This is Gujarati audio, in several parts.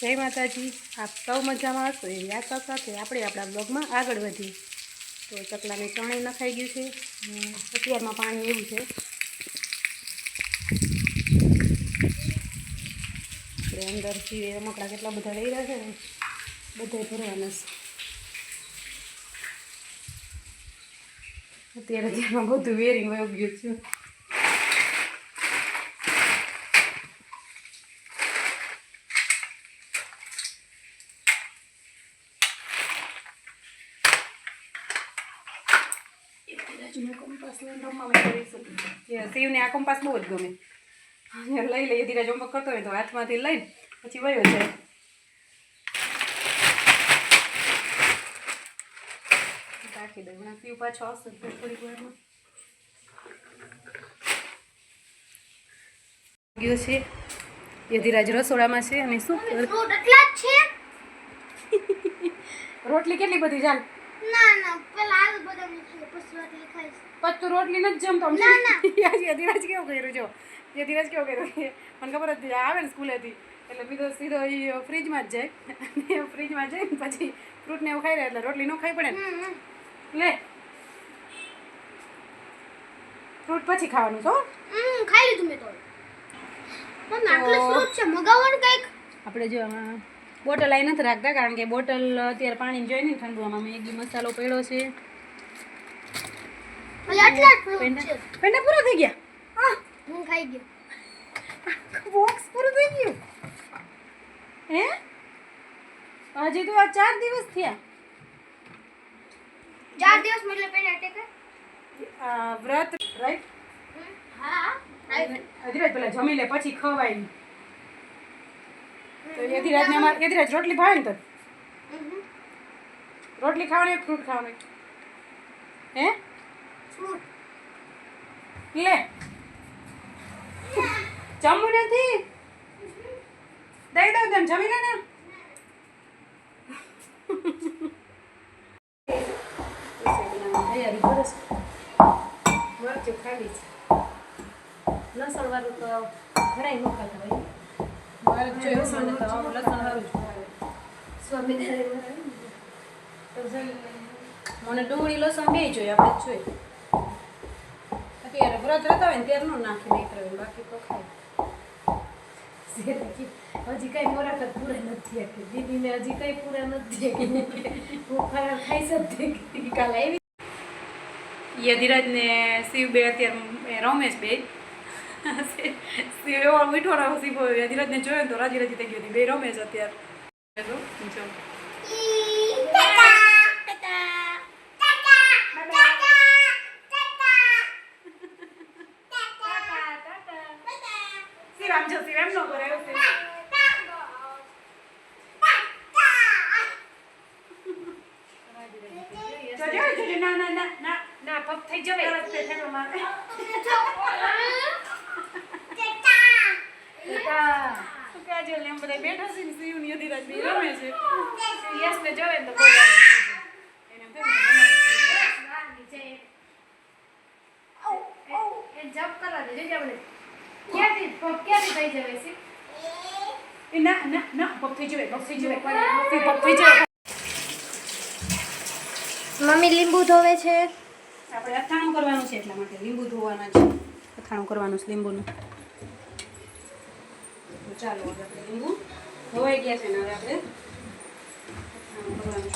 જય માતાજી, આપ સૌ મજામાં હશો? એવી આશા સાથે આપણે આપણા બ્લોગમાં આગળ વધીએ. તો ચકલાને ચણે નખાઈ ગયું છે અત્યારમાં પાણી એવું છે. આપણે અંદર સીવે રમકડા કેટલા બધા લઈ રહ્યા છે ને બધા ભરવાના છે. અત્યારે ત્યાંમાં બધું વેરિંગ વયું ગયું છે. શિવને આ કંપાસ બહુ જ ગમે લઈ લઈએ ધીરા હોમવર્ક કરતો હોય તો હાથમાંથી લઈને પછી વયો જાય રાખી દઉં હમણાં પાછો આવશે થોડીક વારમાં ગયો છે યધિરાજ રસોડામાં છે અને શું રોટલી કેટલી બધી ચાલ ના ના પેલા પછી રોટલી તું રોટલી નથી જમતો. ના, ના. યધિરાજ કેવું કર્યું જો? યધિરાજ કેવું કર્યું? મને ખબર હતી આવે ને સ્કૂલેથી. એટલે બીજો સીધો એ ફ્રીજમાં જ જાય. અને ફ્રીજમાં જઈને પછી ફ્રૂટને એવું ખાઈ રહ્યા એટલે રોટલી ન ખાઈ પડે ને. લે. ફ્રૂટ પછી ખાવાનું છો ખાઈ લીધું મેં તો. ફ્રૂટ આપણે જો બોટલ આવી નથી રાખતા કારણ કે બોટલ અત્યારે પાણી જોઈ ને ઠંડુ આમાં મેગી મસાલો પડ્યો છે એટલે આટલા જ ફ્રૂટ પેંડા છે પેંડા પૂરા થઈ ગયા આહ, હું ખાઈ ગયો બોક્સ પૂરું થઈ ગયું હે હજી તો આ ચાર દિવસ થયા ચાર દિવસ એટલે પેલા ટેકે આ વ્રત રાઈટ હા અધિરાજ પેલા જમી લે પછી ખવાય નહીં તો યધિરાજને અમારે યધિરાજ રોટલી ભાવે ને તો રોટલી ખાવાની ફ્રૂટ ખાવાની હે ફ્રૂટ લે. જમવું નથી? દઈ દઉં તને જમી લે ને. તૈયારી કરે છે. મરચું ખાલી છે. લસણ વાળું તો ઘણાય ન ખાતા હોય. મારે જો એવું મને લસણ વાળું જ સ્વામિનારાયણ મને ડુંગળી લસણ બે જોઈએ આપણે જ જોઈએ. અત્યારે વ્રત રહેતા હોય ને ત્યારે નો નાખી નહીં બાકી તો ખાય હજી કઈ મોરા કદ પૂરા નથી આપી દીદીને હજી કઈ પૂરા નથી હું ખરા ખાઈ શકતી કાલે આવી યધિરાજ ને શિવ બે અત્યારે રમેશ બે શિવ એવો મીઠો રહ્યો શિવ યધિરાજ ને જોયો તો રાજી રાજી થઈ ગયો બે રમેશ અત્યારે જો જો. શિવ આમ જો શિવ એમ ન કરે એવું શિવ. જો, ના ના ના ના ના પગ થઈ જવે તરત તે ઠેકડો મારે. એમ બધા બેઠા છે ને ને રમે છે શિવ યશને જોવે ને તો બહુ રાજી થઈ જાય. એને ક્યાંથી થાય ક્યાંથી થઈ બનાવી છે. એ ના ના ના પગ થઈ જવે પગ થઈ શિવ પગ થઈ જવાય મમ્મી લીંબુ ધોવે છે? આપણે અથાણું કરવાનું છે એટલા માટે. લીંબુ ધોવાના છે. અથાણું કરવાનું છે લીંબુનું. ચાલો આપણે લીંબુ ધોવાઈ ગયા છે ને હવે આપણે અથાણું કરવાનું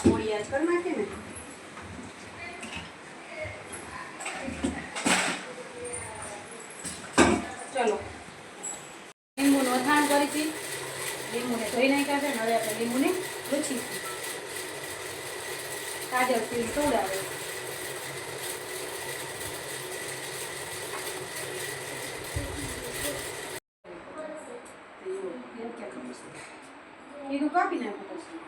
ને. ચલો. લીંબુનું અથાણ કરીશું લીંબુને ધોઈ નાખ્યા છે ને હવે આપણે લીંબુને લૂછીશું કાજલ તેલ સોડાવે એનું કાપી નાખો પછી.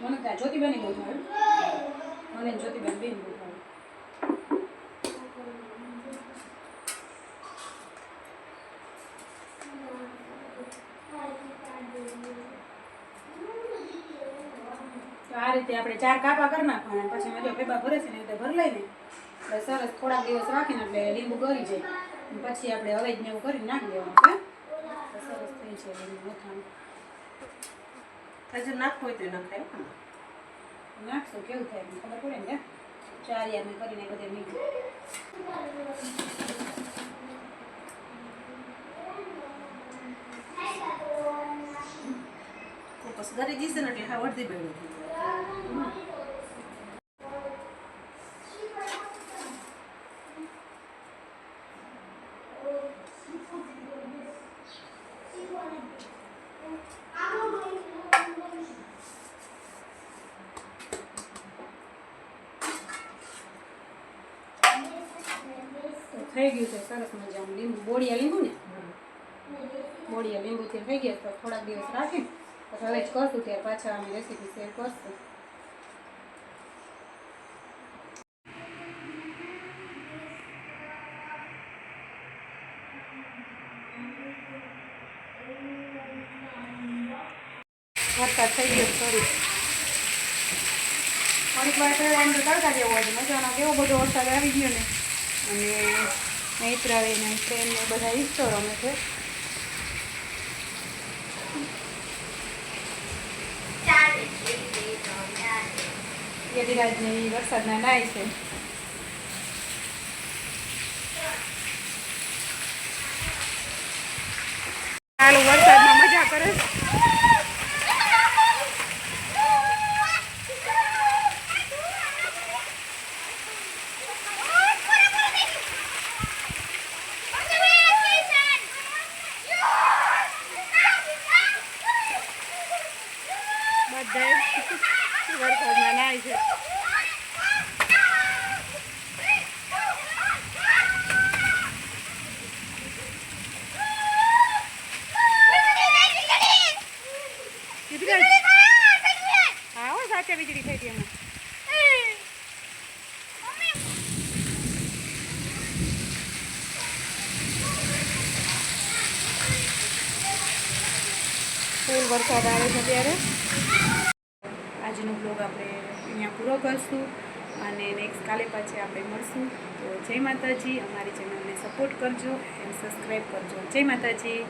મને ત્યાં જ્યોતિબેન બહુ મને જ્યોતિબેન બેન બહુ આ રીતે આપણે ચાર કાપા કરી નાખવાના પછી મેં જો પેપા ભરે છે ને રીતે ભરી લઈને એટલે સરસ થોડાક દિવસ રાખીને એટલે લીંબુ ગળી જાય. પછી આપણે અવેજ ને એવું કરી નાખી દેવાનું હા? સરસ થઈ છે લીંબુ હજુ નાખવું હોય તો નાખાય. નાખશું કેવું થાય ખબર પડે ને ચારિયા મેં કરીને બધે મીઠું. બસ ઘરે જશે ને એટલે હા અડધી બેડું થઈ જાય. તો થઈ ગયું છે, સરસ મજાનું લીંબુ. બોળિયા લીંબુ ને? બોળિયા લીંબુથી થઈ ગયા તો થોડાક દિવસ રાખી પછી હવે જ કરશું, ત્યારે પાછા અમે રેસીપી શેર કરશું. વરસાદ થઈ ગયો સોરી થોડીક. વાર પહેલાં એમ તો તડકા જેવો હતો મજાનો કેવો બધો વરસાદ આવી ગયો ને. અને મૈત્રાવી ને પ્રેમ ને બધા ઈચ્છો રમે છે. યદિરાજ ને નાય છે મજા કરે બધા વરસાદમાં નાય છે સાચા વીજળી થઈ હતી એમાં ફૂલ વરસાદ આવે છે ત્યારે આજનો બ્લોગ આપણે અહીંયા પૂરો કરશું અને નેક્સ્ટ કાલે પાછી આપણે મળશું. તો જય માતાજી, અમારી ચેનલને સપોર્ટ કરજો એન્ડ સબસ્ક્રાઈબ કરજો. જય માતાજી.